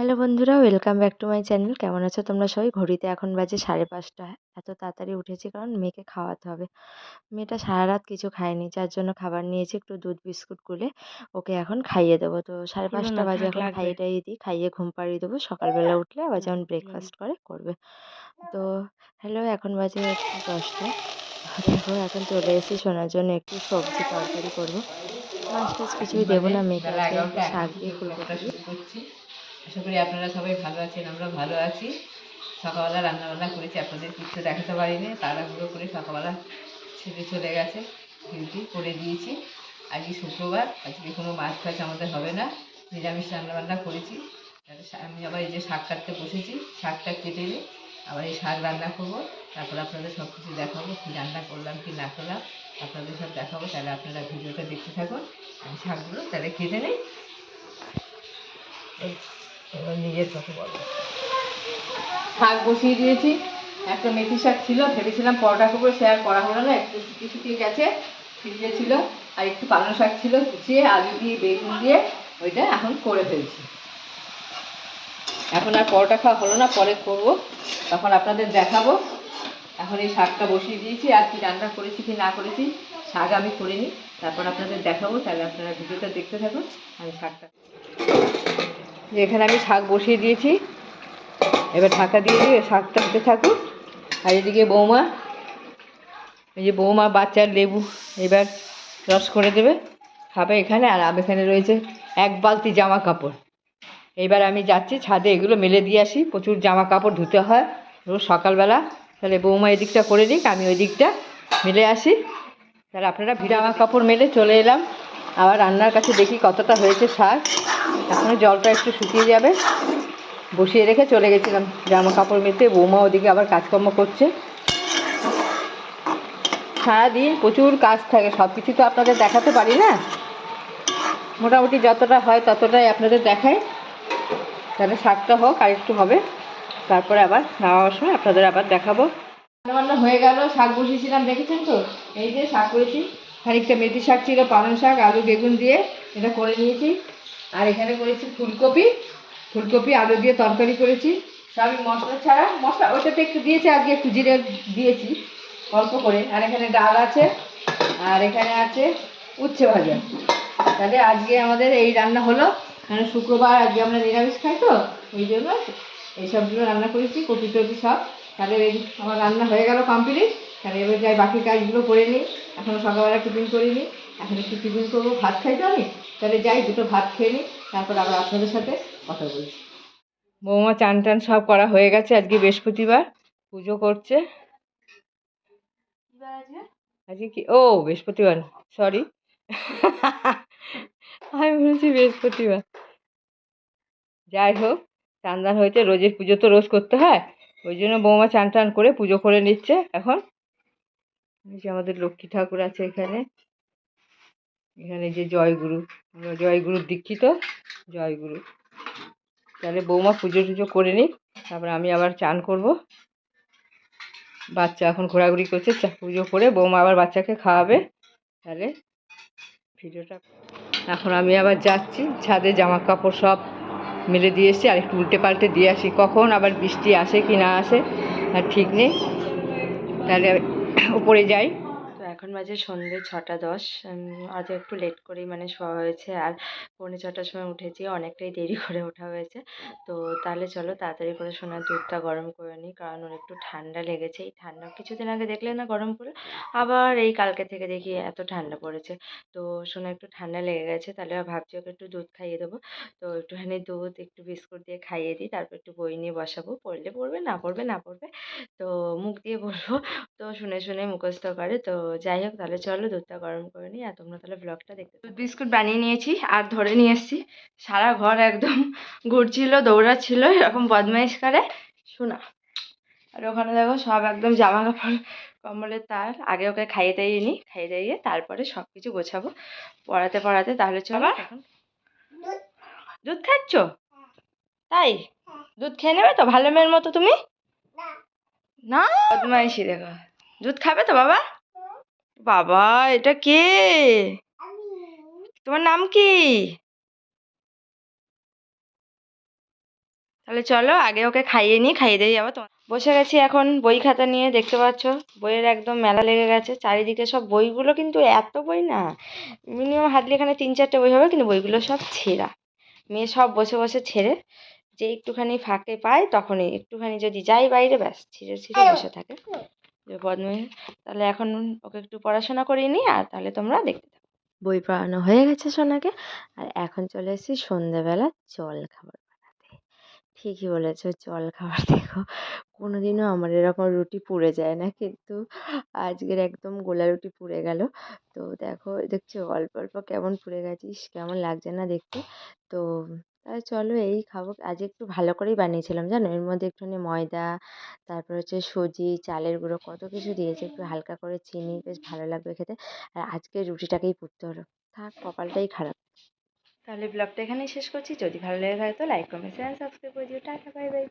Hello বন্ধুরা welcome back to my channel. কেমন আছো তোমরা সবাই? ঘড়িতে এখন বাজে সাড়ে পাঁচটা। এত তাড়াতাড়ি উঠেছি কারণ মেয়েকে খাওয়াতে হবে। মেয়েটা সারা রাত কিছু খায়নি যার জন্য খাবার নিয়েছি একটু দুধ বিস্কুট গুলে। ওকে এখন খাইয়ে দেবো। তো সাড়ে পাঁচটা বাজে এখন খাইয়ে টাইয়ে দিই খাইয়ে ঘুম পাড়িয়ে দেবো। সকালবেলা উঠলে আবার যেমন ব্রেকফাস্ট করে করবে। তো হ্যালো এখন বাজে দশটা। দেখো এখন চলে এসেছি শোনার জন্য একটু সবজি তরকারি করব। মাছ টাছ কিছুই দেবো না মেয়েকে শাক দিয়ে ফুলকপি আশা করি আপনারা সবাই ভালো আছেন, আমরা ভালো আছি। সকালবেলা রান্নাবান্না করেছি, আপনাদের কিছু দেখাতে পারিনি। তাড়াহুড়ো করে সকালবেলা ছেড়ে চলে গেছে ডিউটি করে দিয়েছি। আজকে শুক্রবার, আজকে কোনো মাছ ফাছ আমাদের হবে না। নিরামিষ রান্নাবান্না করেছি। আমি আবার এই যে শাক কাটতে বসেছি, শাকটা কেটে নিই আবার এই শাক রান্না করব। তারপর আপনাদের সব কিছু দেখাবো, কী রান্না করলাম, কি না করলাম। আপনাদের সব দেখাবো, তাহলে আপনারা ভিডিওটা দেখতে থাকুন। আমি শাকগুলো তাহলে কেটে নিই। এবার নিজের কথা বলব শাক বসিয়ে দিয়েছি। একটা মেথি শাক ছিল, ভেবেছিলাম পরোটা করব সে আর করা হলো না, একটু শুকিয়ে শুকিয়ে গেছে, ফ্রিজে ছিল, আর একটু পালং শাক ছিল, কুচিয়ে আলু দিয়ে, বেগুন দিয়ে, ওইটা এখন করে ফেলছি। এখন আর পরোটা খাওয়া হলো না, পরে করব, তখন আপনাদের দেখাবো। এখন এই শাকটা বসিয়ে দিয়েছি, আর কি রান্না করেছি, কি না করেছি, শাক আমি করিনি। তারপর আপনাদের দেখাবো, তাহলে আপনারা ভিডিওটা দেখতে থাকুন, আমি শাকটা এখানে আমি শাক বসিয়ে দিয়েছি। এবার ঢাকা দিয়ে দিয়ে শাকটা হতে থাকুক। আর এদিকে বৌমা, এই যে বৌমা, বাচ্চার লেবু এবার রস করে দেবে। খাবে এখানে, আর আমি এখানে রয়েছে এক বালতি জামা কাপড়। এইবার আমি যাচ্ছি ছাদে, এগুলো মেলে দিয়ে আসি। প্রচুর জামা কাপড় ধুতে হয় রোজ সকালবেলা। তাহলে বৌমা এদিকটা করে দিক আমি ওই দিকটা মেলে আসি। তাহলে আপনারা জামা কাপড় মেলে চলে এলাম। আবার রান্নার কাছে দেখি কতটা হয়েছে শাক। এখনও জলটা একটু শুকিয়ে যাবে। বসিয়ে রেখে চলে গেছিলাম জামা কাপড় মেলতে বৌমা ওদিকে আবার কাজকর্ম করছে। সারাদিন প্রচুর কাজ থাকে সব কিছু তো আপনাদের দেখাতে পারি না? মোটামুটি যতটা হয় ততটাই আপনাদের দেখাই। তাহলে শাকটা হোক আর একটু হবে। তারপরে আবার নামাবার সময় আপনাদের আবার দেখাবো। রান্না হয়ে গেল, শাক বসিয়েছিলাম, দেখেছেন তো? এই যে শাক করেছি খানিকটা মেথি শাক ছিল, পালং শাক, আলু, বেগুন দিয়ে এটা করে নিয়েছি। আর এখানে করেছি ফুলকপি ফুলকপি, আলু দিয়ে তরকারি করেছি। সবই মশলা ছাড়া। মশলা ওটাতে একটু দিয়েছি, আজকে একটু জিরে দিয়েছি, অল্প করে। আর এখানে ডাল আছে, আর এখানে আছে উচ্ছে ভাজা। তাহলে আজকে আমাদের এই রান্না হলো। কারণ শুক্রবার আজকে আমরা নিরামিষ খাই তো, ওই জন্য এই সবগুলো রান্না করেছি, কপি টপি সব। তাহলে আমার রান্না হয়ে গেল কমপ্লিট তাহলে এবার যাই বাকি কাজগুলো করে নিই। এখনও সকালবেলা টিফিন করিনি। এখন একটু টিফিন করব ভাত খাই তো আমি। তাহলে যাই দুটো ভাত খেয়ে নিই তারপর আবার আপনাদের সাথে কথা বলছি। বৌমা চান টান সব করা হয়ে গেছে আজকে বৃহস্পতিবার পুজো করছে। আজকে? কি? ও বৃহস্পতিবার সরি আমি বলেছি বৃহস্পতিবার। যাই হোক চান হয়েছে রোজের পুজো তো রোজ করতে হয় ওই জন্য বৌমা চান টান করে পুজো করে নিচ্ছে এখন। আমাদের লক্ষ্মী ঠাকুর আছে এখানে। এখানে যে জয়গুরু, আমরা জয়গুরুর দীক্ষিত, জয়গুরু। তাহলে বৌমা পুজো টুজো করে নিই তারপরে আমি আবার চান করব। বাচ্চা এখন ঘোরাঘুরি করছে পুজো করে বৌমা আবার বাচ্চাকে খাওয়াবে। তাহলে ভিডিওটা এখন আমি আবার যাচ্ছি, ছাদে জামা কাপড় সব মেলে দিয়ে এসেছি, আর একটু উল্টে পাল্টে দিয়ে আসি। কখন আবার বৃষ্টি আসে কি না আসে, আর ঠিক নেই। তাহলে উপরে যাই। এখন বাজে সন্ধে ছটা দশ। আজ একটু লেট করেই মানে শোয়া হয়েছে আর পৌনে ছটার সময় উঠেছি, অনেকটাই দেরি করে ওঠা হয়েছে। তো তাহলে চলো তাড়াতাড়ি করে সোনার দুধটা গরম করে নিই, কারণ ওর একটু ঠান্ডা লেগেছে। এই ঠান্ডা কিছুদিন আগে দেখলে না গরম করে আবার এই কালকে থেকে দেখি এত ঠান্ডা পড়েছে। তো সোনা একটু ঠান্ডা লেগে গেছে, তাহলে ভাবছি ওকে একটু দুধ খাইয়ে দেবো। তো একটুখানি দুধ, একটু বিস্কুট দিয়ে খাইয়ে দিই, তারপর একটু বই নিয়ে বসাবো। পড়লে পড়বে, না পড়বে না পড়বে। তো মুখ দিয়ে বলব। তো শুনে শুনে মুখস্থ করে, তো যাই হোক তাহলে চলো দুধটা গরম করে নিই আর তোমরা তাহলে ব্লগটা দেখতে দুধ বিস্কুট বানিয়ে নিয়েছি আর ধরে নিয়ে এসেছি। সারা ঘর একদম ঘুরছিল দৌড়াচ্ছিল এরকম বদমাইশ করে। শোনা আর ওখানে দেখো সব একদম জামা কাপড় কম্বলের তার। আগে ওকে খাইয়ে দাইয়ে নিই খাইয়ে দাইয়ে তারপরে সব কিছু গোছাবো। পড়াতে পড়াতে তাহলে চলো। এখন দুধ খাচ্ছ? তাই? দুধ খেয়ে নেবে তো? ভালো মেয়ের মতো তুমি? না? বদমাইশি দেখো। দুধ খাবে তো বাবা? বাবা, এটা কে? তোমার নাম কি? তাহলে চলো আগে ওকে খাইয়ে নিই, খাইয়ে দিয়ে যাব তোমার। বসে গেছি এখন বই খাতা নিয়ে, দেখতে পাচ্ছ? বইয়ের একদম মেলা লেগে গেছে। চারিদিকে সব বইগুলো কিন্তু এত বই না। মিনিমাম হাতলি এখানে তিন চারটে বই হবে, কিন্তু বইগুলো সব ছেঁড়া। মেয়ে সব বসে বসে ছেড়ে যে একটুখানি ফাঁকে পায়, তখনই। একটুখানি যদি যাই বাইরে, ব্যাস, ছিঁড়ে ছিঁড়ে বসে থাকে। বদমেয়ে তাহলে এখন ওকে একটু পড়াশোনা করিয়ে নিই আর তাহলে তোমরা দেখতে বই পড়ানো হয়ে গেছে সোনাকে। আর এখন চলে এসেছি সন্ধেবেলা জল খাবার বানাতে। ঠিকই বলেছ জল খাবার দেখো। কোনোদিনও আমার এরকম রুটি পুড়ে যায় না কিন্তু আজকের একদম গোলা রুটি পুড়ে গেল। তো দেখো, দেখছি অল্প অল্প কেমন পুড়ে গেছিস, কেমন লাগছে না দেখতে? তো তাহলে চলো এই খাব। আজ একটু ভালো করেই বানিয়েছিলাম জানো? এর মধ্যে একটুখানি ময়দা, তারপর হচ্ছে সুজি, চালের গুঁড়ো কত কিছু দিয়েছে। একটু হালকা করে চিনি, বেশ ভালো লাগবে খেতে। আর আজকে রুটিটাকেই পুড়তে হলো। থাক, কপালটাই খারাপ। তাহলে ব্লগটা এখানেই শেষ করছি। যদি ভালো লেগে থাকে তো লাইক কমেন্ট শেয়ার সাবস্ক্রাইব করে দিও। Tata bye bye